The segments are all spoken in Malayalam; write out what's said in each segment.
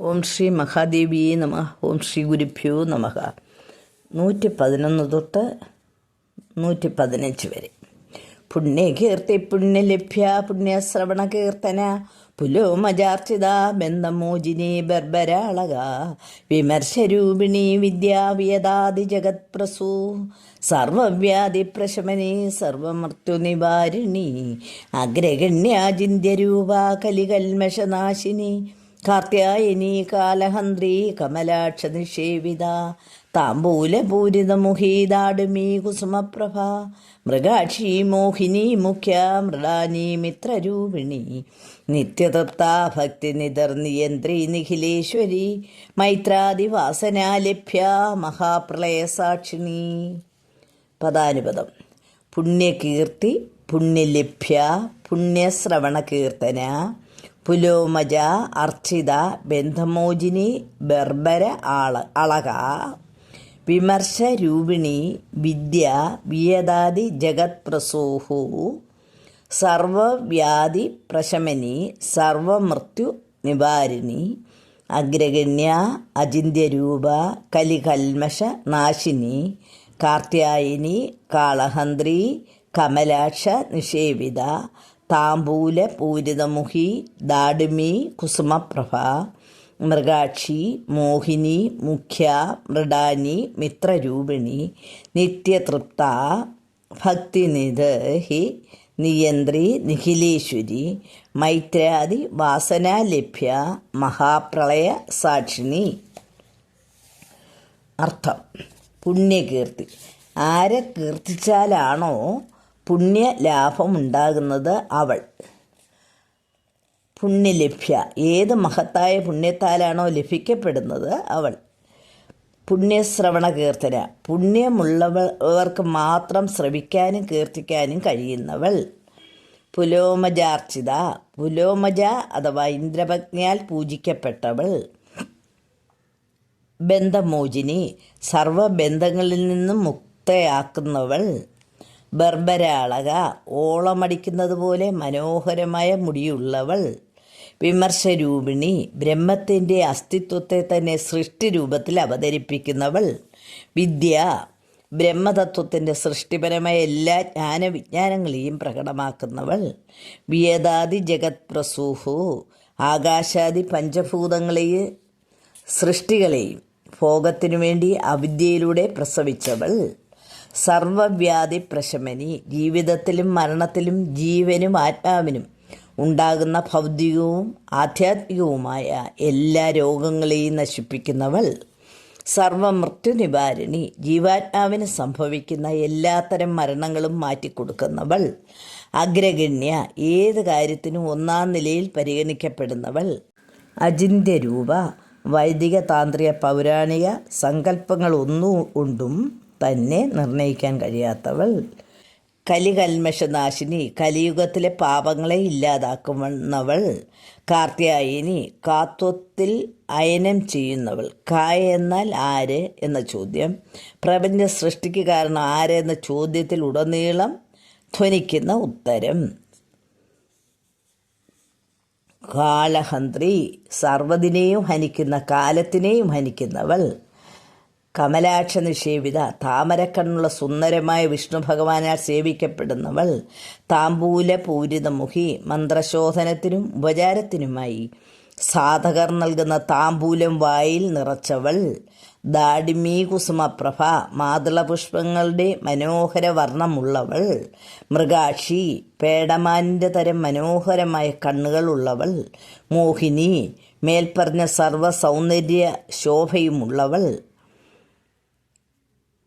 ഓം ശ്രീ മഹാദേവി നമ. ഓം ശ്രീ ഗുരുഭ്യോ നമ. നൂറ്റി പതിനൊന്ന് തൊട്ട് നൂറ്റി പതിനഞ്ച് വരെ. പുണ്യകീർത്തി പുണ്യലഭ്യ പുണ്യശ്രവണ കീർത്തന പുലോമജാർച്ചിത ബന്ധമോചിനി ബർബരാളക വിമർശരൂപിണി വിദ്യാവിയതാദി ജഗത്പ്രസൂ സർവവ്യാധി പ്രശമനി സർവമൃത്യുനിവാരിണി അഗ്രഗണ്യാചിന്യരൂപ കലികൽമഷനാശിനി കാർത്യായനി കാലഹന്ത്രി കമലാക്ഷ നിഷേവിത താമ്പൂലപൂരിതമുഹീതാടുമീ കുസുമപ്രഭ മൃഗാക്ഷി മോഹിനി മുഖ്യ മൃഡാനി മിത്രരൂപിണി. നിത്യതൃപ്താ ഭക്തി നിതർനിയന്ത്രി നിഖിലേശ്വരി മൈത്രാദിവാസനാലഭ്യ മഹാപ്രളയസാക്ഷിണി. പദാനുപദം പുണ്യകീർത്തി പുണ്യലഭ്യ പുണ്യശ്രവണ കീർത്തന പുലോമജ അർച്ചിത ബന്ധമോചിനി ബർബര ആള അളക വിമർശ വിമർശരൂപിണി വിദ്യ വിയതാദി ജഗത്പ്രസൂഹു സർവവ്യാധി പ്രശമനി സർവമൃത്യു നിവാരിണി അഗ്രഗണ്യ അചിന്യരൂപ കലികൽമഷ നാശിനി കാർത്യായനി കാളഹന്ത്രി കമലാക്ഷ നിഷേവിത താമ്പൂല പൂരിതമുഖി ദാടുമി കുസുമപ്രഭ മൃഗാക്ഷി മോഹിനി മുഖ്യ മൃഡാനി മിത്രരൂപിണി നിത്യതൃപ്ത ഭക്തിനിധി നിയന്ത്രി നിഖിലേശ്വരി മൈത്രാദി വാസനാലഭ്യ മഹാപ്രളയ സാക്ഷിണി. അർത്ഥം. പുണ്യകീർത്തി. ആരെ കീർത്തിച്ചാലാണോ പുണ്യലാഭമുണ്ടാകുന്നത് അവൾ. പുണ്യലഭ്യ. ഏത് മഹത്തായ പുണ്യത്താലാണോ ലഭിക്കപ്പെടുന്നത് അവൾ. പുണ്യശ്രവണ കീർത്തന പുണ്യമുള്ളവർക്ക് മാത്രം ശ്രവിക്കാനും കീർത്തിക്കാനും കഴിയുന്നവൾ. പുലോമജാർച്ചിത. പുലോമജ അഥവാ ഇന്ദ്രഭജ്ഞാൽ പൂജിക്കപ്പെട്ടവൾ. ബന്ധമോചിനി. സർവബന്ധങ്ങളിൽ നിന്നും മുക്തയാക്കുന്നവൾ. ബർബരാളക ഓളമടിക്കുന്നത് പോലെ മനോഹരമായ മുടിയുള്ളവൾ വിമർശരൂപിണി ബ്രഹ്മത്തിന്റെ അസ്തിത്വത്തെ തന്നെ സൃഷ്ടിരൂപത്തിൽ അവതരിപ്പിക്കുന്നവൾ വിദ്യ ബ്രഹ്മതത്വത്തിന്റെ സൃഷ്ടിപരമായ എല്ലാ ജ്ഞാനവിജ്ഞാനങ്ങളെയും പ്രകടമാക്കുന്നവൾ വിയതാദി ജഗത് പ്രസൂഹു ആകാശാദി പഞ്ചഭൂതങ്ങളെയും സൃഷ്ടികളെയും ഭോഗത്തിനു വേണ്ടി അവിദ്യയിലൂടെ പ്രസവിച്ചവൾ. സർവവ്യാധി പ്രശമനി ജീവിതത്തിലും മരണത്തിലും ജീവനും ആത്മാവിനും ഉണ്ടാകുന്ന ഭൗതികവും ആധ്യാത്മികവുമായ എല്ലാ രോഗങ്ങളെയും നശിപ്പിക്കുന്നവൾ സർവമൃത്യു നിവാരിണി ജീവാത്മാവിന് സംഭവിക്കുന്ന എല്ലാത്തരം മരണങ്ങളും മാറ്റിക്കൊടുക്കുന്നവൾ അഗ്രഗണ്യ. ഏത് കാര്യത്തിനും ഒന്നാം നിലയിൽ പരിഗണിക്കപ്പെടുന്നവൾ രൂപ വൈദിക താന്ത്രിക പൗരാണിക സങ്കല്പങ്ങളൊന്നും കൊണ്ടും തന്നെ നിർണയിക്കാൻ കഴിയാത്തവൾ കലികൽമഷനാശിനി കലിയുഗത്തിലെ പാപങ്ങളെ ഇല്ലാതാക്കുന്നവൾ കാർത്യായനി കാത്വത്തിൽ അയനം ചെയ്യുന്നവൾ. കായ എന്നാൽ ആര് എന്ന ചോദ്യം. പ്രപഞ്ച സൃഷ്ടിക്ക് കാരണം ആര് എന്ന ചോദ്യത്തിൽ ഉടനീളം ധ്വനിക്കുന്ന ഉത്തരം. കാളഹന്ത്രി സർവതിനെയും ഹനിക്കുന്ന കാലത്തിനെയും ഹനിക്കുന്നവൾ. കമലാക്ഷ നിഷേവിത താമരക്കണ്ണുള്ള സുന്ദരമായ വിഷ്ണു ഭഗവാനാൽ സേവിക്കപ്പെടുന്നവൾ താമ്പൂല പൂരിതമുഖി മന്ത്രശോധനത്തിനും ഉപചാരത്തിനുമായി സാധകർ നൽകുന്ന താമ്പൂലം വായിൽ നിറച്ചവൾ ദാഡിമീ കുസുമപ്രഭ മാതളപുഷ്പങ്ങളുടെ മനോഹര വർണമുള്ളവൾ മൃഗാക്ഷി പേടമാനിന്റെ തരം മനോഹരമായ കണ്ണുകളുള്ളവൾ മോഹിനി മേൽപ്പറഞ്ഞ സർവ സൗന്ദര്യ ശോഭയുമുള്ളവൾ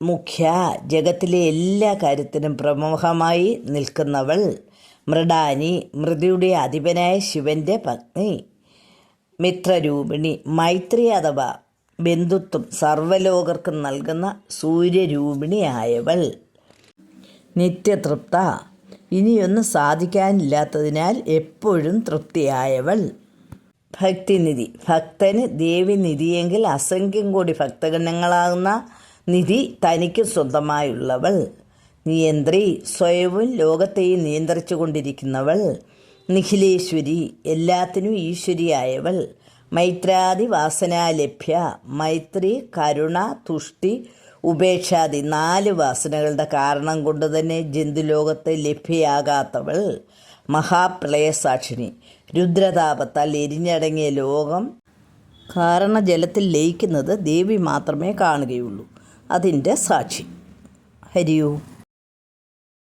മുഖ്യ ജഗത്തിലെ എല്ലാ കാര്യത്തിനും പ്രമുഖമായി നിൽക്കുന്നവൾ മൃഡാനി മൃതിയുടെ അധിപനായ ശിവന്റെ പത്നി. മിത്രരൂപിണി മൈത്രി അഥവാ ബന്ധുത്വം സർവലോകർക്കും നൽകുന്ന സൂര്യരൂപിണിയായവൾ. നിത്യതൃപ്ത. ഇനിയൊന്നും സാധിക്കാനില്ലാത്തതിനാൽ എപ്പോഴും തൃപ്തിയായവൾ. ഭക്തിനിധി. ഭക്തന് ദേവി നിധിയെങ്കിൽ അസംഖ്യം കോടി ഭക്തഗണങ്ങളാകുന്ന നിധി തനിക്ക് സ്വന്തമായുള്ളവൾ. നിയന്ത്രി സ്വയവും ലോകത്തെയും നിയന്ത്രിച്ചു കൊണ്ടിരിക്കുന്നവൾ നിഖിലേശ്വരി എല്ലാത്തിനും ഈശ്വരിയായവൾ. മൈത്രാദി വാസനാലഭ്യ മൈത്രി കരുണ തുഷ്ടി ഉപേക്ഷാദി നാല് വാസനകളുടെ കാരണം കൊണ്ട് തന്നെ ജന്തുലോകത്ത് ലഭ്യയാകാത്തവൾ. മഹാപ്രളയസാക്ഷിണി രുദ്രതാപത്താൽ എരിഞ്ഞടങ്ങിയ ലോകം. കാരണജലത്തിൽ ലയിക്കുന്നത് ദേവി മാത്രമേ കാണുകയുള്ളൂ. അതിന്റെ സാക്ഷി. ഹരിയോ